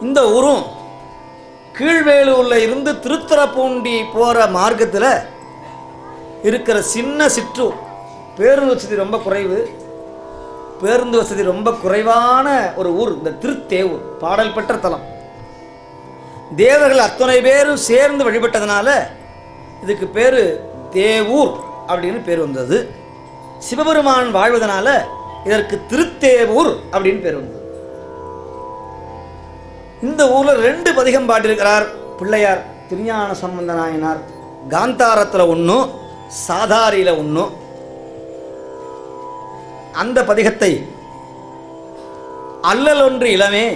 இந்த ஊரும் கீழ்வேலூரில் இருந்து திருத்தரப்பூண்டி போகிற மார்க்கத்தில் இருக்கிற சின்ன சிற்றூர் பேருந்து வசதி ரொம்ப குறைவு. பேருந்து வசதி ரொம்ப குறைவான ஒரு ஊர் இந்த திருத்தேவூர். பாடல் பெற்ற தலம். தேவர்கள் அத்தனை பேரும் சேர்ந்து வழிபட்டதுனால இதுக்கு பேர் தேவூர் அப்படின்னு பேர் வந்தது. சிவபெருமான் வாழ்வதனால இதற்கு திருத்தேவூர் அப்படின்னு பேர் வந்தது. இந்த ஊரில் ரெண்டு பதிகம் பாடியிருக்கிறார் பிள்ளையார் திருஞான சம்பந்த நாயனார் காந்தாரத்தில் ஒன்றும் சாதாரியில் ஒன்றும் அந்த பதிகத்தை அல்லல் ஒன்று இளமே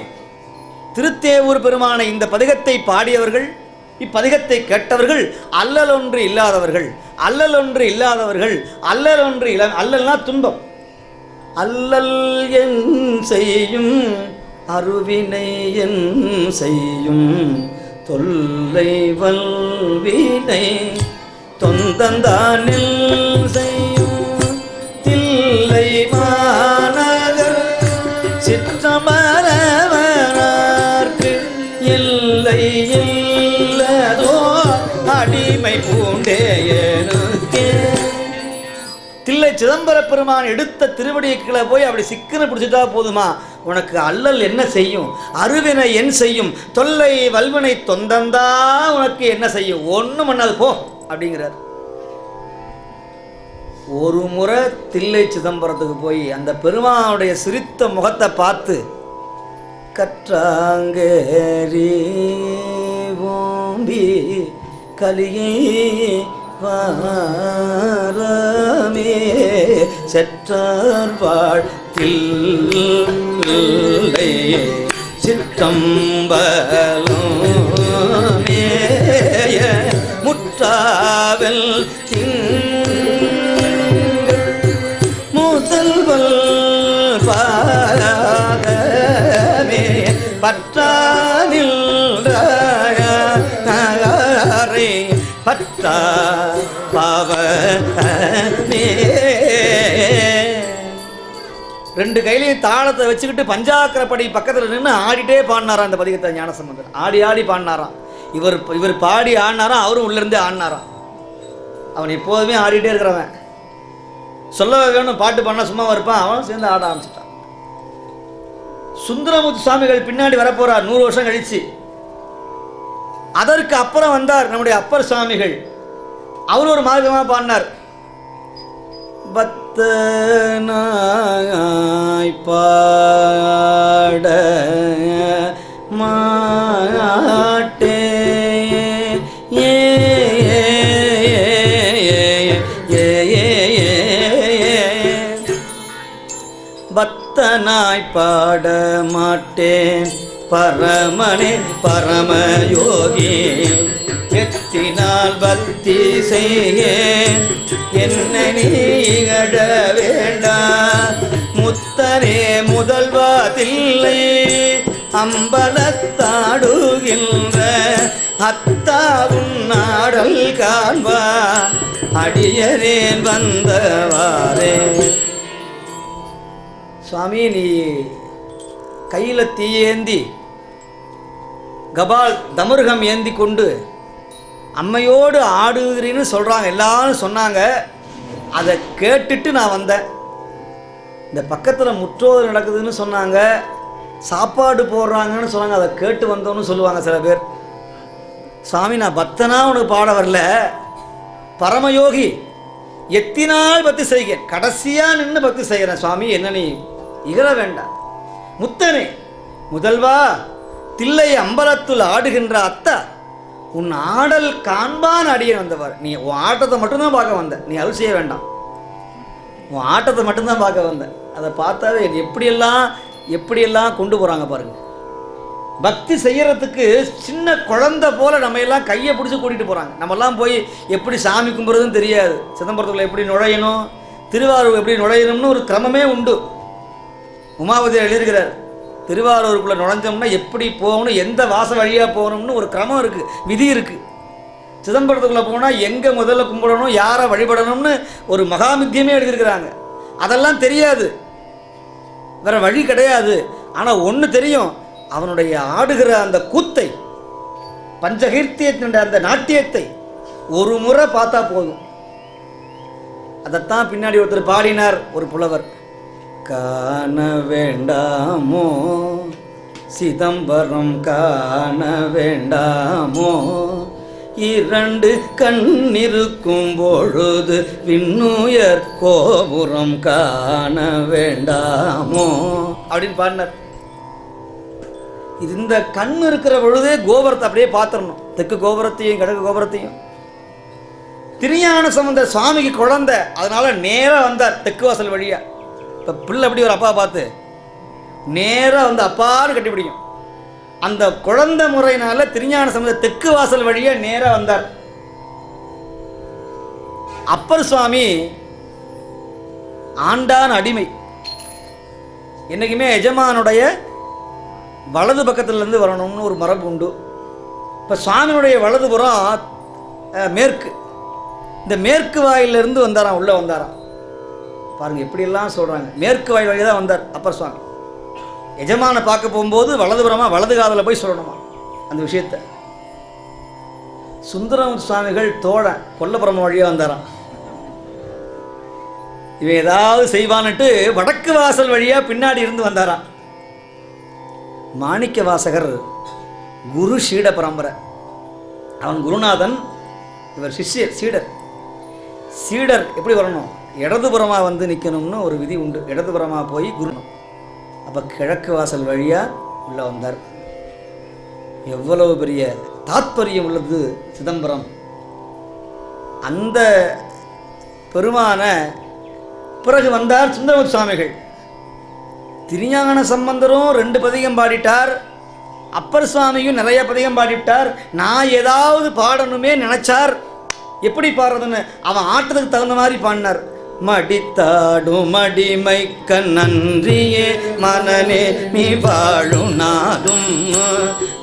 திருத்தேவூர் பெருமான இந்த பதிகத்தை பாடியவர்கள் இப்பதிகத்தை கேட்டவர்கள் அல்லல் ஒன்று இல்லாதவர்கள் அல்லல் ஒன்று இல்லாதவர்கள் அல்லல் ஒன்று இள அல்லல்னா துன்பம். அல்லல் என் செய்யும் அருவினை என் செய்யும் தொல்லை வல்வினை தொந்தந்தானில் செய் சிதம்பர பெருமான் எடுத்த திருவடியை போய் அப்படி சிக்கனை பிடிச்சிட்டா போதுமா? உனக்கு அல்லல் என்ன செய்யும்? அருவினை என் செய்யும்? தொல்லை வல்வினை தொந்தந்தா உனக்கு என்ன செய்யும்? ஒன்றும் பண்ணாது போ அப்படிங்கிறார். ஒரு முறை தில்லை சிதம்பரத்துக்கு போய் அந்த பெருமானுடைய சிரித்த முகத்தை பார்த்து கற்றாங்கேரி ஓம்பி கலியை வாரமே செற்றார் வாழ்த்தில்லை சிற்றம்பலமேய முற்றாவல் முதல்வல் பாராதமே பற்றா பற்றா பாவ ரெண்டு கையிலையும் தாளத்தை வச்சுக்கிட்டு பஞ்சாக்கரப்படி பக்கத்தில் நின்று ஆடிட்டே பாடினாராம் அந்த பதிகத்தை ஞானசம்பந்தர். ஆடி ஆடி பாடினாராம். இவர் இவர் பாடி ஆடினாராம் அவரும் உள்ளேருந்தே ஆடினாராம். அவன் எப்போதுமே ஆடிட்டே இருக்கிறவன். சொல்ல வேணும் பாட்டு பண்ண சும்மா இருப்பான் அவன் சேர்ந்து ஆட ஆரம்பிச்சிட்டான். சுந்தரமுத்து சுவாமிகள் பின்னாடி வரப்போறார் நூறு வருஷம் கழிச்சு. அதற்கு அப்புறம் வந்தார் நம்முடைய அப்பர் சுவாமிகள். அவர் ஒரு மார்க்கமாக பாடினார். பத்தனாய் பாட மாட்டே. ஏ பக்தனாய் பாட மாட்டேன். பரமனே பரமயோகி எத்தினால் பக்தி செய்யேன் என்ன நீ இகழ வேண்டாம் முத்தனே முதல்வா அம்பலத்தாடுகின்ற அத்தாவும் நாடல் காண்பா. அடியரேன் வந்தவாரே சுவாமி நீ கையில் தீயேந்தி கபால் தமுருகம் ஏந்தி கொண்டு அம்மையோடு ஆடுகிறீன்னு சொல்கிறாங்க எல்லாரும் சொன்னாங்க. அதை கேட்டுட்டு நான் வந்தேன். இந்த பக்கத்தில் முற்றோர் நடக்குதுன்னு சொன்னாங்க. சாப்பாடு போடுறாங்கன்னு சொன்னாங்க. அதை கேட்டு வந்தோன்னு சொல்லுவாங்க சில பேர். சாமி நான் பக்தனா உனக்கு பாட வரல. பரமயோகி எத்தினால் பக்தி செய்கிறேன். கடைசியாக நின்று பக்தி செய்கிறேன். சுவாமி என்ன நீ இகழ வேண்டாம். முத்தனே முதல்வா தில்லை அம்பலத்துள் ஆடுகின்ற அத்தா உன் ஆடல் காண்பான் அடியே வந்தவர். நீ உன் ஆட்டத்தை மட்டும்தான் பார்க்க வந்த. நீ அருள் செய்ய வேண்டாம். உன் ஆட்டத்தை மட்டும்தான் பார்க்க வந்த. அதை பார்த்தாவே எப்படியெல்லாம் எப்படியெல்லாம் கொண்டு போகிறாங்க பாருங்க. பக்தி செய்கிறதுக்கு சின்ன குழந்தை போல நம்ம எல்லாம் கையை பிடிச்சி கூட்டிகிட்டு போகிறாங்க நம்மெல்லாம் போய் எப்படி சாமி கும்பிட்றதுன்னு தெரியாது. சிதம்பரத்துக்குள்ளே எப்படி நுழையணும்? திருவாரூர் எப்படி நுழையணும்னு ஒரு கிரமமே உண்டு. உமாவதி எழுதுகிறார் திருவாரூருக்குள்ளே நுழைஞ்சோம்னா எப்படி போகணும் எந்த வாச வழியாக போகணும்னு ஒரு கிரமம் இருக்குது விதி இருக்குது சிதம்பரத்துக்குள்ளே போனால் எங்கே முதல்ல கும்பிடணும் யாரை வழிபடணும்னு ஒரு மகாமித்தியமே எழுதியிருக்கிறாங்க. அதெல்லாம் தெரியாது. வேற வழி கிடையாது. ஆனால் ஒன்று தெரியும் அவனுடைய ஆடுகிற அந்த கூத்தை பஞ்சகீர்த்தியத்தினுடைய அந்த நாட்டியத்தை ஒரு முறை பார்த்தா போதும். அதைத்தான் பின்னாடி ஒருத்தர் பாடினார் ஒரு புலவர். காண வேண்டாமோ? சிதம்பரம் காண வேண்டாமோ? இரண்டு கண்ணிருக்கும் பொழுது விண்ணுயர் கோபுரம் காண வேண்டாமோ? அப்படின்னு பாடினார். இந்த கண் இருக்கிற பொழுதே கோபுரத்தை அப்படியே பார்த்துடணும். தெற்கு கோபுரத்தையும் கிழக்கு கோபுரத்தையும். திருஞான சம்பந்த சுவாமிக்கு குழந்தை. அதனால நேராக வந்தார் தெற்கு வாசல் வழியா. இப்போ பிள்ளை எப்படி ஒரு அப்பா பார்த்து? நேராக வந்து அப்பான்னு கட்டி பிடிக்கும். அந்த குழந்தை முறையினால திருஞான சம்பந்த தெற்கு வாசல் வழியா நேராக வந்தார். அப்பர் சுவாமி ஆண்டான் அடிமை. என்றைக்குமே எஜமானுடைய வலது பக்கத்துலேருந்து வரணும்னு ஒரு மரபு உண்டு. இப்போ சுவாமியுடைய வலதுபுறம் மேற்கு. இந்த மேற்கு வாயிலிருந்து வந்தாராம் உள்ளே வந்தாராம். பாருங்க எப்படியெல்லாம் சொல்கிறாங்க மேற்கு வாயில் வழி தான் வந்தார் அப்பர் சுவாமி எஜமான பார்க்க போகும்போது வலதுபுறமாக வலது காதில் போய் சொல்லணுமா? அந்த விஷயத்தை. சுந்தரம் சுவாமிகள் தோழன் கொல்லப்புறம் வழியாக வந்தாராம். இவன் ஏதாவது செய்வான்னுட்டு வடக்கு வாசல் வழியாக பின்னாடி இருந்து வந்தாராம். மாணிக்க வாசகர் குரு சீட பரம்பரை. அவன் குருநாதன் இவர் சிஷ்யர் சீடர். சீடர் எப்படி வரணும்? இடதுபுறமாக வந்து நிற்கணும்னு ஒரு விதி உண்டு. இடதுபுறமாக போய் குரு அப்போ கிழக்கு வாசல் வழியாக உள்ளே வந்தார். எவ்வளவு பெரிய தாத்பரியம் உள்ளது சிதம்பரம். அந்த பெருமான பிறகு வந்தார் சுந்தரமுத்து சுவாமிகள். திருஞான சம்பந்தரும் ரெண்டு பதிகம் பாடிட்டார். அப்பர் சுவாமியும் நிறைய பதிகம் பாடிவிட்டார் நான் ஏதாவது பாடணுமே நினைச்சார். எப்படி பாடுறதுன்னு அவன் ஆட்டத்துக்கு தகுந்த மாதிரி பாடினார். மடித்தாடும் மடிமைக்க நன்றியே மனநே நீ வாழும் நாதும்.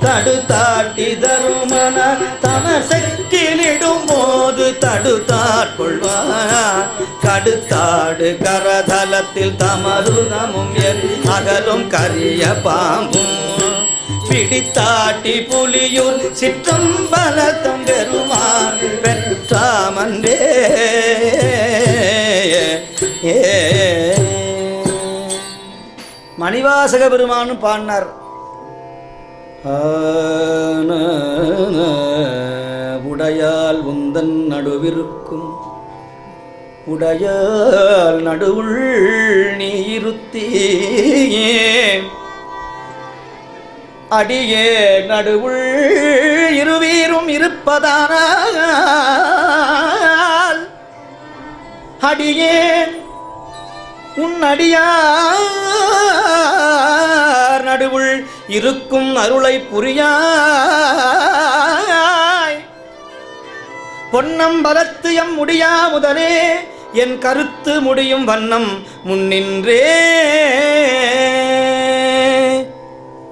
தடுத்தாட்டி தருமன தன செக்கிலிடும் போது தடுத்தாட்கொள்வார் கடுத்தாடு கரதலத்தில் தமருதமும் என் அகலும் கரிய பாம்பும். பிடித்தாட்டி புலியூர் சிற்றம்பலத்தம் பெருமான் பெற்றாமன்றே. மணிவாசக பெருமானும் பாடினார். உடையால் உந்தன் நடுவிருக்கும். உடையால் நடுவுள் நீ இருத்தீயே அடியே நடுவுள் இருவீரும் இருப்பதானால் அடியேன் உன் அடியார் நடுவுள் இருக்கும் அருளை புரியாய். பொன்னம்பலத்து எம் முடியா முதலே என் கருத்து முடியும் வண்ணம் முன்னின்றே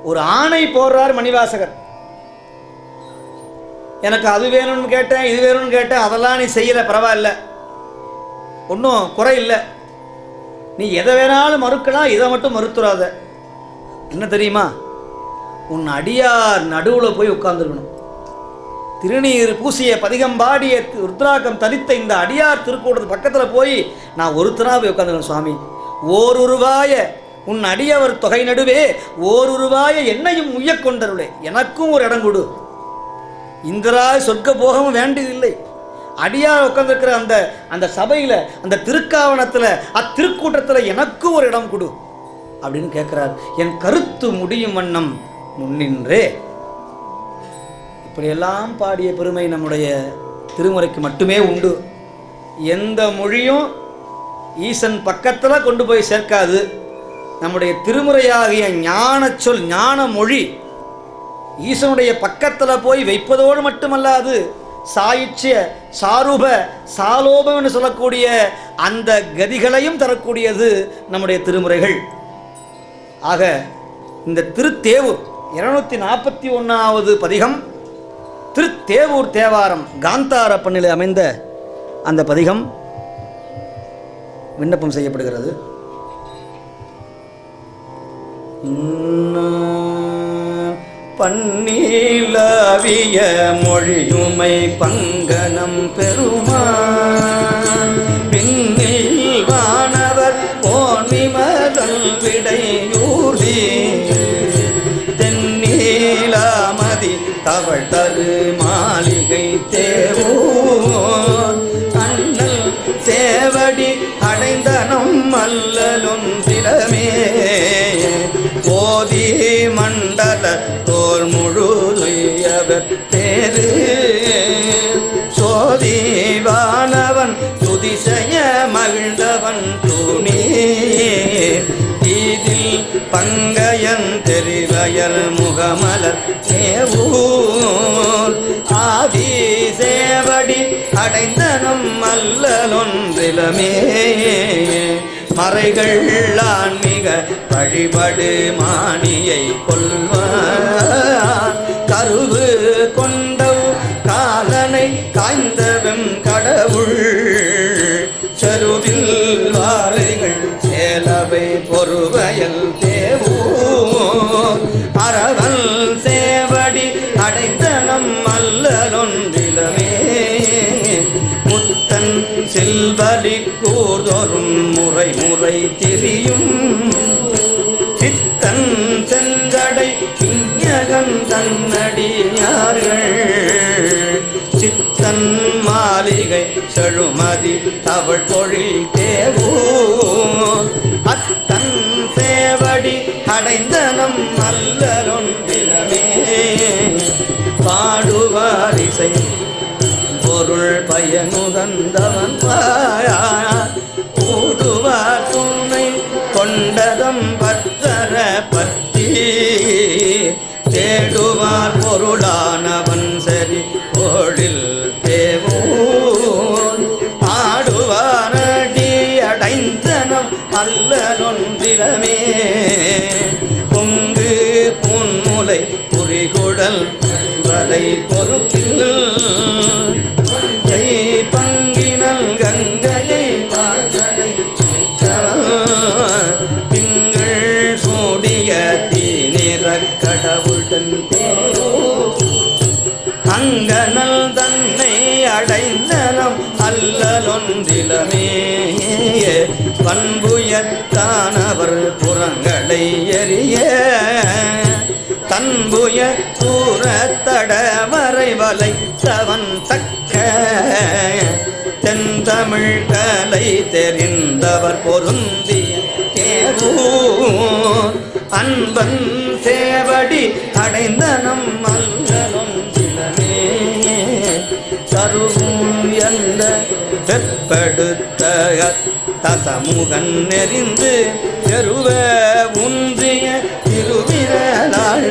ஒரு ஆணை போடுறார் மணிவாசகர். எனக்கு அது வேணும்னு கேட்டேன் இது வேணும்னு கேட்டேன் அதெல்லாம் நீ செய்யலை பரவாயில்ல. ஒன்றும் குறை இல்லை. நீ எதை வேணாலும் மறுக்கலாம் இதை மட்டும் மறுத்துறாத. என்ன தெரியுமா? உன் அடியார் நடுவில் போய் உட்கார்ந்துருக்கணும். திருநீர் பூசிய பதிகம் பாடிய ருத்ராக்கம் தரித்த இந்த அடியார் திருக்கூடத்து பக்கத்தில் போய் நான் ஒருத்தராக போய் உட்காந்துருக்கேன் சுவாமி. ஓருருவாய உன் அடியவர் தொகை நடுவே ஓருருவாய என்னையும் உய்யக் கொண்டருளே. எனக்கும் ஒரு இடம் கொடு. இந்திராய் சொர்க்க போகவும் வேண்டியதில்லை. அடியார் உட்காந்துருக்கிற அந்த அந்த சபையில் அந்த திருக்காவணத்தில் அத்திருக்கூட்டத்தில் எனக்கு ஒரு இடம் கொடு அப்படின்னு கேட்குறார் என் கருத்து முடியும் வண்ணம் முன்னின்றே. இப்படியெல்லாம் பாடிய பெருமை நம்முடைய திருமுறைக்கு மட்டுமே உண்டு. எந்த மொழியும் ஈசன் பக்கத்தில் கொண்டு போய் சேர்க்காது. நம்முடைய திருமுறையாகிய ஞான சொல் ஞான மொழி ஈசனுடைய பக்கத்தில் போய் வைப்பதோடு மட்டுமல்லாது சாயிச்சிய சாரூப சாலோபம் என்று சொல்லக்கூடிய அந்த கதிகளையும் தரக்கூடியது நம்முடைய திருமுறைகள். ஆக இந்த திருத்தேவூர் இருநூத்தி நாற்பத்தி ஒன்றாவது பதிகம் திருத்தேவூர் தேவாரம் காந்தார பண்ணில் அமைந்த அந்த பதிகம் விண்ணப்பம் செய்யப்படுகிறது. இன்னும் பன்னீலாவிய மொழியுமை பங்கனம் பெருமான். பின்னில் வானவர் போன்விமதல் விடையூர்தி தென்னீலாமதி தவள் தரு மாளிகை தேவோ அண்ணல் சேவடி அடைந்தனம் அல்லலொன்றிலமே தோல் முழுதுயவர் பேரு. சோதிவானவன் துதிசய மகிழ்ந்தவன் துணி. இதில் பங்கையன் தெரிவயல் முகமலர் சேவூர். ஆதி சேவடி அடைந்தனம் அல்லலொன்றிலமே மறைகள் ஆன்மீக வழிபடு மானியை கொள்வான் கருவு கொண்டவு காலனை காய்ந்தவெம் கடவுள். செருவில் வாரைகள் சேலவை பொறுவயல் தேவோ அறவல் சேவடி அடைந்தனம் அல்லலொன்றிலமே முத்தன் செல்வடி கூர்தொரும் முறை முறை தெரியும். சித்தன் செஞ்சடை விஞ்ஞகன் தன்னடியார்கள் சித்தன் மாளிகை செழுமதி தவள் பொழில் தேவோ அத்தன் சேவடி அடைந்தனம் அல்லலொன்றிலமே பாடுவாரிசை பொருள் பயனுகந்தவன் பாயா. முதல் வலை பொறுப்பில் ஜெய் பங்கினல் கங்கையை வாசலை திங்கள் சூடிய தீநிற கடவுள்டன் தேரோ அங்கனல் தன்னை அடைந்தனம் அல்லலொன்றிலமே பண்புயத்தானவர் புறங்களை எறிய தன்புய தூரத்தடவரை வலைத்தவன் தக்க. தென்தமிழ் கலை தெரிந்தவர் பொருந்திய தேவூர் அன்பன் சேவடி அடைந்தனம் அல்லலொன்றிலமே தருவும் எந்த வெற்படுத்த தசமுகன் நெறிந்து செருவ உன்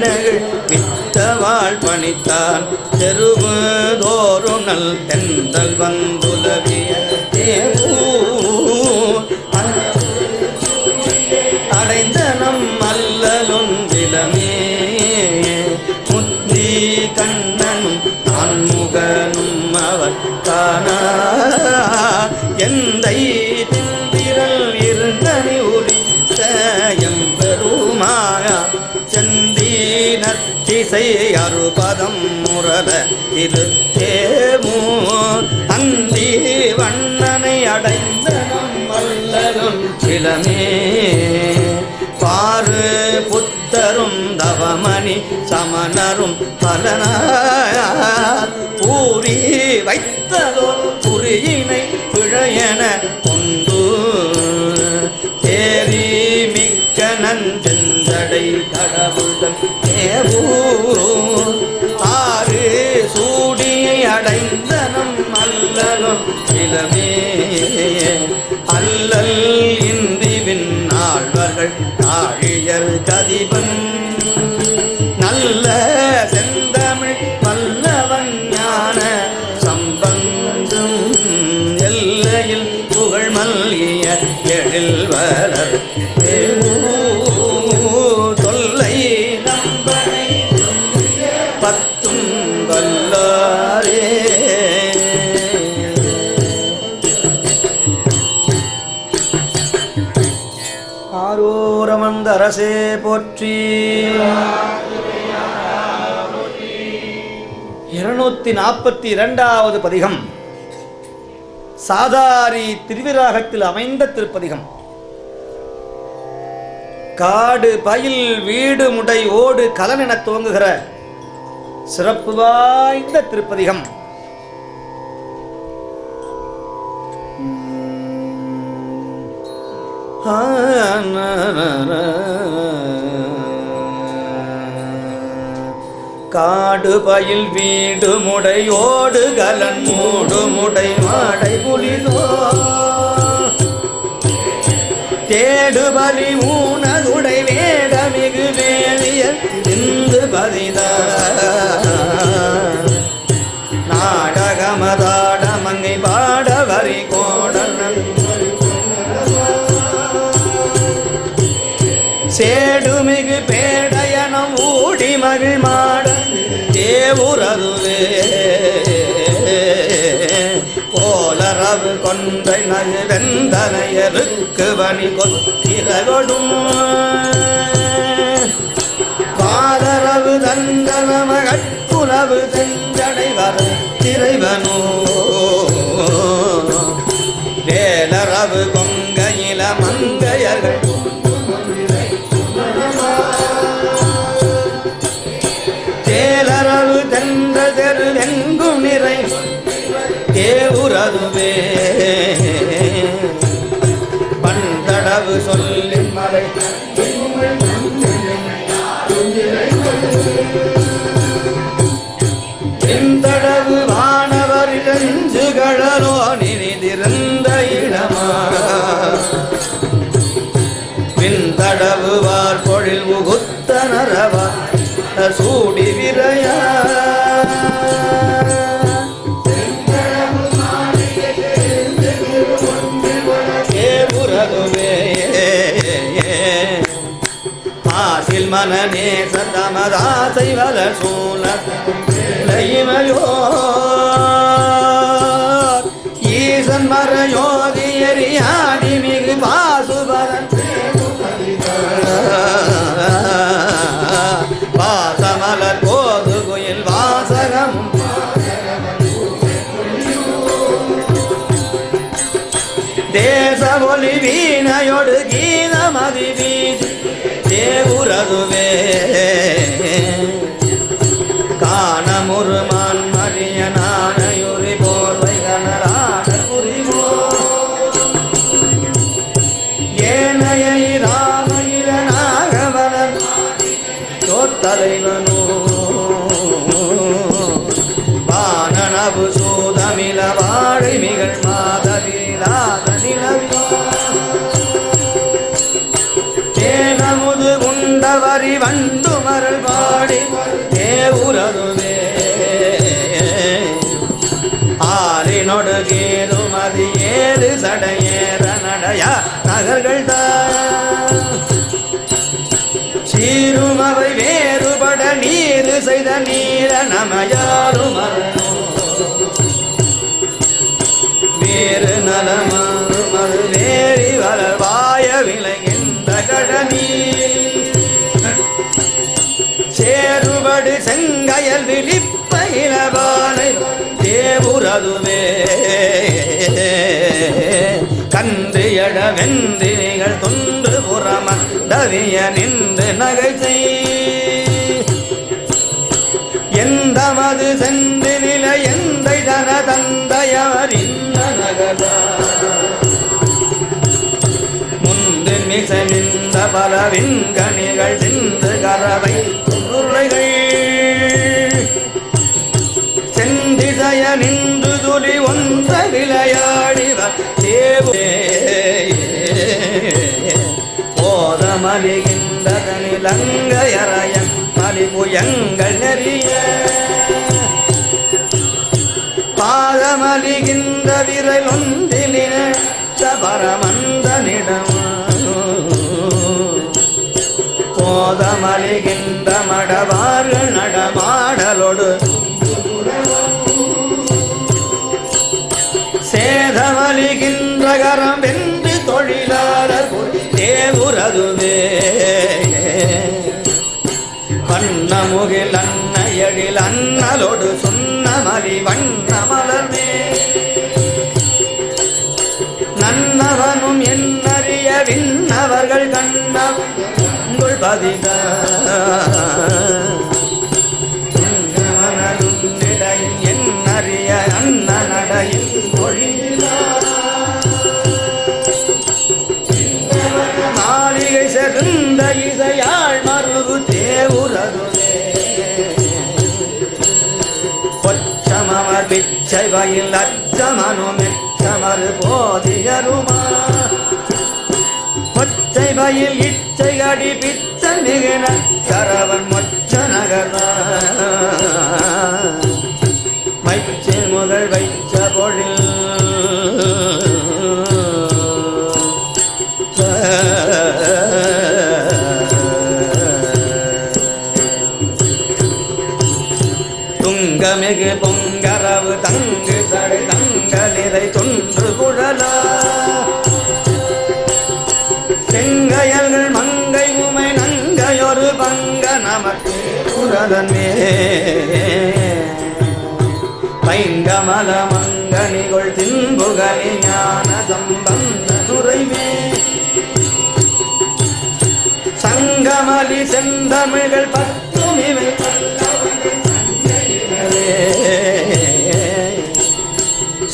திருவிரலாளர்கள் வித்தவாள் பணித்தான் தெருவு தோறும் நல் தென்றல் வந்து இசை அறுபதம் முரல திருத்தேமோ அந்தி வண்ணனை அடைந்த மல்லலும் இளமே. பாரு புத்தரும் தவமணி சமணரும் பலனா ஊறி வைத்ததோ தேவூ ஆறு சூடியை அடைந்தனம் அல்லலும் இளமே அல்லல் இந்திவின் ஆழ்வர்கள் ஆழியர் கதிபன். அரசே போற்றி. இருநூத்தி நாற்பத்தி இரண்டாவது பதிகம். சாதாரி திருவிராகத்தில் அமைந்த திருப்பதிகம். காடு பயில் வீடு முடை ஓடு கலன் என துவங்குகிற சிறப்பு வாய்ந்த திருப்பதிகம். ஆ, காடு பயில் வீடு முடையோடு கலன் மூடு முடை மாடை புலிதோ தேடு பலி ஊனதுடை வேடமிகு மிகு இந்து பதித தேவுறதுவே கோலரவு கொன்றை நகு வெந்தனையருக்கு வணி கொத்திரகொடும் தேவுறதுவே பண்டடவு சொல்லி மலை. எந்தடவு வானவர் நெஞ்சுகளோ நினைதிருந்த இடமா. பின்தடவு வார் பொழில் உகுத்த நரவா சூடி விரையா. மனநே சதமதாசை வல சூழ இமையோ ஈசன் மரயோதி எரியாடி மிகு பாசுபரன். வாசமலர் கோது குயில் வாசகம். தேச ஒளி வீணையொடு தேவுறதுவே காணமுருமான் மறிய நாணையுரி போர்வை கனரான புரிவோ ஏனையை ராமயில நாகவனர் தோத்தலைவனோ. குண்டவரி வந்து மரல் பாடி தேவுறதுவே ஆறினொடு அது ஏறு சடையேற நடையா நகர்கள் சீரும் அவை வேறுபட நீரு செய்த நீர நமையாரும் வேறு நலமாறும் அது வேறி வளர்வாய விளைகின்ற கடனீர் சேருபடு செங்கயல் விழிப்ப இளவானை தேவுறதுவே கன்று எட தொன்று தொன்று புறமந்தவிய நின்று நகை எந்த மது சென்று நில எந்த தன தந்தையவர் இந்த நகதா? முந்தின் மிச நின்ற பல விண்கணிகள் சென்று கரவை உருளைகள் செந்திசய நின்று துளி ஒன்ற விளையாடிவர். தேவே போதமலிகின்ற தனிலங்கையரையன் மலிபுயங்கள் நெறிய. பாதமலிகின்ற விரல் ஒன்றிலின பரமந்தனிடம் மோதமலிகின்ற மடவார்கள் நடமாடலோடு. சேதமலிகின்ற கரம் வென்று தொழிலாளர் தேவுரதுவே வண்ணமுகில் அன்னையடில் அன்னலோடு அண்ணலோடு சுண்ணமலி வண்ணமலர்மே நன்னவனும் என்னறிய விண்ணவர்கள் கண்ணவன் கண்ணங்கள் பதிக என்னறிய அண்ண நடையில் மொழியிலா மாளிகை செருந்த இசையாள் மருது தேவுரதுவே கொச்சமவர் பிச்சை வயில் அச்சமனு மெச்சமரு போதியருமா. கொச்சை இச்சை அடி பிச்ச மிகின சரவன் மொச்ச நகர வைச்சை முதல் வைச்ச பொழில். துங்கமிகு பொங்கரவு தங்கு தடை தங்களிரை தொன்று குழலா. நமக்கு குரலன்மே பைங்கமல மங்கனிகள் தின்புகலி ஞான சம்பந்த துறைமே சங்கமலி செந்தமிழ்கள் பத்தும் இவை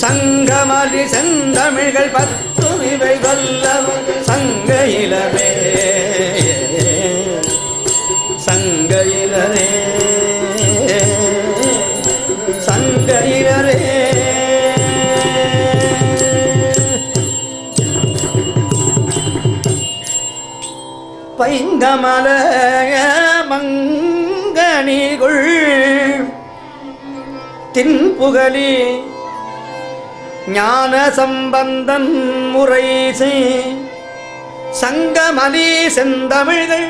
சங்கமலி செந்தமிழ்கள் பத்தும் இவை வல்லவன் சங்க சங்கையிலவே சங்கையிலரே சங்கையிலரே பைங்கமல மங்கனிகுள் தின்புகலி ஞான சம்பந்தன் முறை செய் சங்கமலி செந்தமிழ்கள்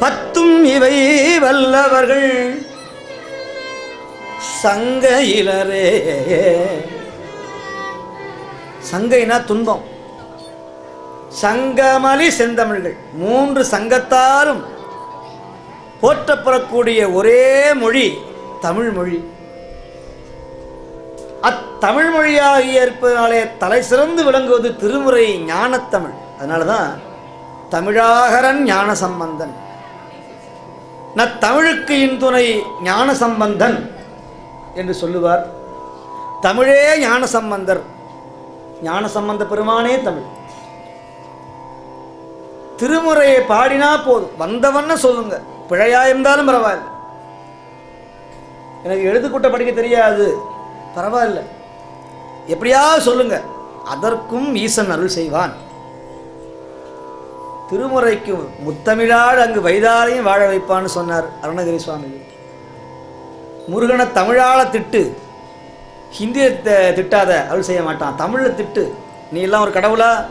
பத்தும் இவை வல்லவர்கள். சங்கையிலரே சங்கைனா துன்பம். சங்கமலி செந்தமிழ்கள். மூன்று சங்கத்தாலும் போற்றப்படக்கூடிய ஒரே மொழி தமிழ் மொழி. அத்தமிழ் மொழியாக இருப்பதனாலே தலை சிறந்து விளங்குவது திருமுறை ஞானத்தமிழ். அதனால தான் தமிழாகரன் ஞான சம்பந்தன் நத்தமிழுக்கு இன்துணை ஞான சம்பந்தன் என்று சொல்லுவார். தமிழே ஞான சம்பந்தர் ஞான சம்பந்த பெருமானே தமிழ். திருமுறையை பாடினா போதும். வந்தவண்ண சொல்லுங்க. பிழையா இருந்தாலும் பரவாயில்ல. எனக்கு எழுதுக்கூட்ட படிக்க தெரியாது. பரவாயில்ல. எப்படியாவது சொல்லுங்க. அதற்கும் ஈசன் அருள் செய்வான். திருமுறைக்கு முத்தமிழால் அங்கு வைதாலையும் வாழ வைப்பான்னு சொன்னார் அருணகிரி சுவாமி. முருகனை தமிழால் திட்டு. ஹிந்தியை த- திட்டாத அருள் செய்ய மாட்டான். தமிழில் திட்டு. நீ எல்லாம் ஒரு கடவுளா?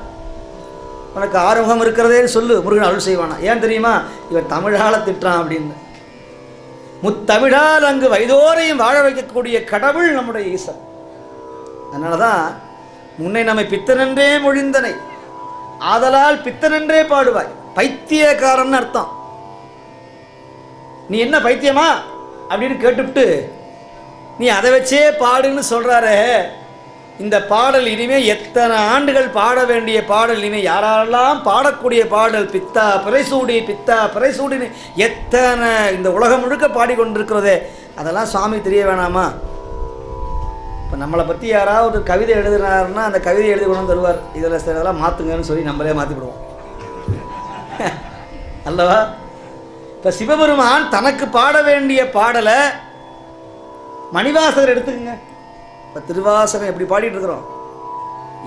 உனக்கு ஆறுமுகம் இருக்கிறதேன்னு சொல்லு. முருகன் அருள் செய்வானா? ஏன் தெரியுமா? இவன் தமிழால் திட்டுறான் அப்படின்னு. முத்தமிழால் அங்கு வைதோரையும் வாழ வைக்கக்கூடிய கடவுள் நம்முடைய ஈசன். அதனால தான் முன்னை நம்மை பித்தனென்றே மொழிந்தனை. ஆதலால் பித்தனென்றே பாடுவாய். பைத்தியக்காரன் அர்த்தம். நீ என்ன பைத்தியமா? அப்படின்னு கேட்டுவிட்டு நீ அதை வச்சே பாடுன்னு சொல்கிறாரே இந்த பாடல் இனிமே எத்தனை ஆண்டுகள் பாட வேண்டிய பாடல்? இனி யாரெல்லாம் பாடக்கூடிய பாடல்? பித்தா பிறைசூடி பித்தா பிறைசூடின்னு எத்தனை இந்த உலகம் முழுக்க பாடிக்கொண்டிருக்கிறதே. அதெல்லாம் சுவாமி தெரிய வேணாமா? இப்போ நம்மளை பற்றி யாராவது ஒரு கவிதை எழுதுனாருன்னா அந்த கவிதை எழுதி கொண்டு வந்து தருவார். இதில் சிலதெல்லாம் மாற்றுங்கன்னு சொல்லி நம்மளே மாற்றிவிடுவோம் அல்லவா? இப்போ சிவபெருமான் தனக்கு பாட வேண்டிய பாடலை மணிவாசகர் எடுத்துக்கங்க. இப்போ திருவாசகம் எப்படி பாடிட்டு இருக்கிறோம்?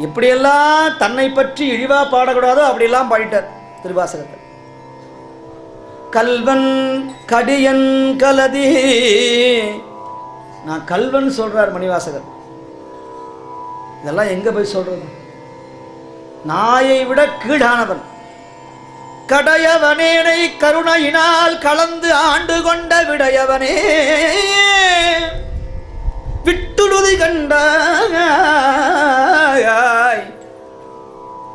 எப்படியெல்லாம் தன்னை பற்றி இழிவாக பாடக்கூடாதோ அப்படியெல்லாம் பாடிட்டார் திருவாசகத்தை. கல்வன் கடியன் கலதி நான் கல்வன் சொல்கிறார் மணிவாசகர். இதெல்லாம் எங்கே போய் சொல்கிறது நாயை விட கீழானவன். கடையவனேனை கருணையினால் கலந்து ஆண்டு கொண்ட விடையவனே. விட்டுடுதி கண்டாய்.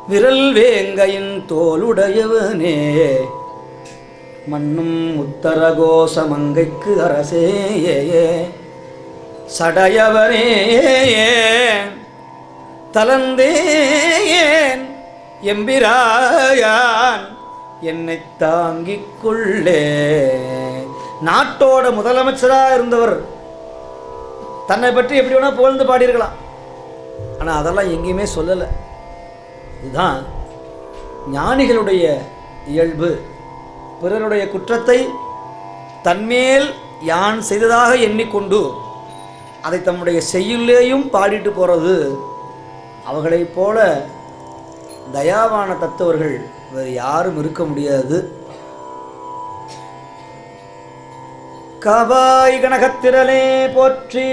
விரல் வேங்கையின் தோலுடையவனே மண்ணும் உத்தரகோச மங்கைக்கு சடையவரே தலந்தேன் எம்பிராயான் என்னை தாங்கிக் கொள்ளே நாட்டோட முதலமைச்சராக இருந்தவர் தன்னை பற்றி எப்படி வேணால் புகழ்ந்து பாடியிருக்கலாம். ஆனால் அதெல்லாம் எங்கேயுமே சொல்லலை. இதுதான் ஞானிகளுடைய இயல்பு. பிறருடைய குற்றத்தை தன்மேல் யான் செய்ததாக எண்ணிக்கொண்டு அதை தம்முடைய செய்யுள்ளேயும் பாடிட்டு போகிறது அவர்களைப் போல தயாவான தத்துவர்கள் வேறு யாரும் இருக்க முடியாது. கவாய் கனகத்திரலே போற்றி.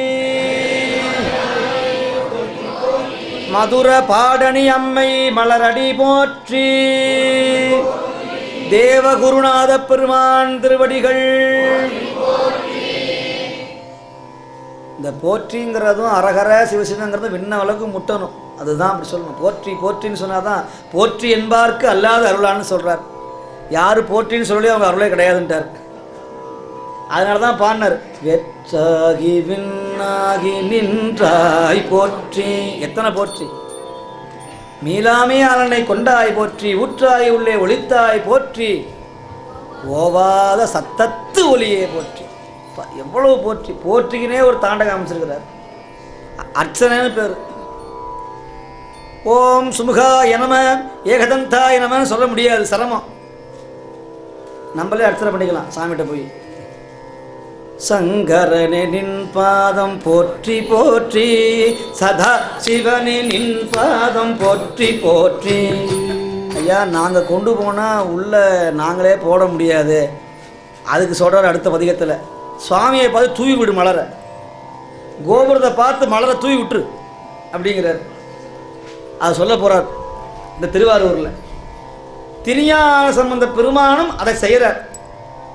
மதுர பாடணி அம்மை மலரடி போற்றி. தேவகுருநாத பெருமான் திருவடிகள் இந்த போற்றிங்கிறதும் அரகர சிவசிவங்கிறதும் விண்ண அளவுக்கு முட்டணும். அதுதான் அப்படி சொல்லணும். போற்றி போற்றின்னு சொன்னால் தான் போற்றி என்பார்க்கு அல்லாத அருளான்னு சொல்கிறார் யார் போற்றின்னு சொல்லி அவங்க அருளே கிடையாதுன்ட்டார். அதனால தான் பாடினார் வெற்றாகி விண்ணாகி நின்றாய் போற்றி. எத்தனை போற்றி? மீளாமே அலனை கொண்டாய் போற்றி. ஊற்றாய் உள்ளே ஒளித்தாய் போற்றி. ஓவாத சத்தத்து ஒளியே போற்றி. எவ்வளோ எவ்வளவு போற்றி போற்றிக்கினே ஒரு தாண்டகம் காமிச்சிருக்கிறார். அர்ச்சனைன்னு பேர். ஓம் சுமுகா எனம ஏகதந்தா எனமன்னு சொல்ல முடியாது சிரமம். நம்மளே அர்ச்சனை பண்ணிக்கலாம் சாமிகிட்ட போய். சங்கரனே நின் பாதம் போற்றி போற்றி. சதா சிவனே நின் பாதம் போற்றி போற்றி. ஐயா நாங்கள் கொண்டு போனால் உள்ள நாங்களே போட முடியாது. அதுக்கு சொல்கிறார் அடுத்த பதிகத்தில். சுவாமியை பார்த்து தூவி விடு மலரை. கோபுரத்தை பார்த்து மலரை தூவி விட்டுரு அப்படிங்கிறார். அது சொல்ல போகிறார் இந்த திருவாரூரில். திருஞான சம்பந்த பெருமானும் அதை செய்கிறார்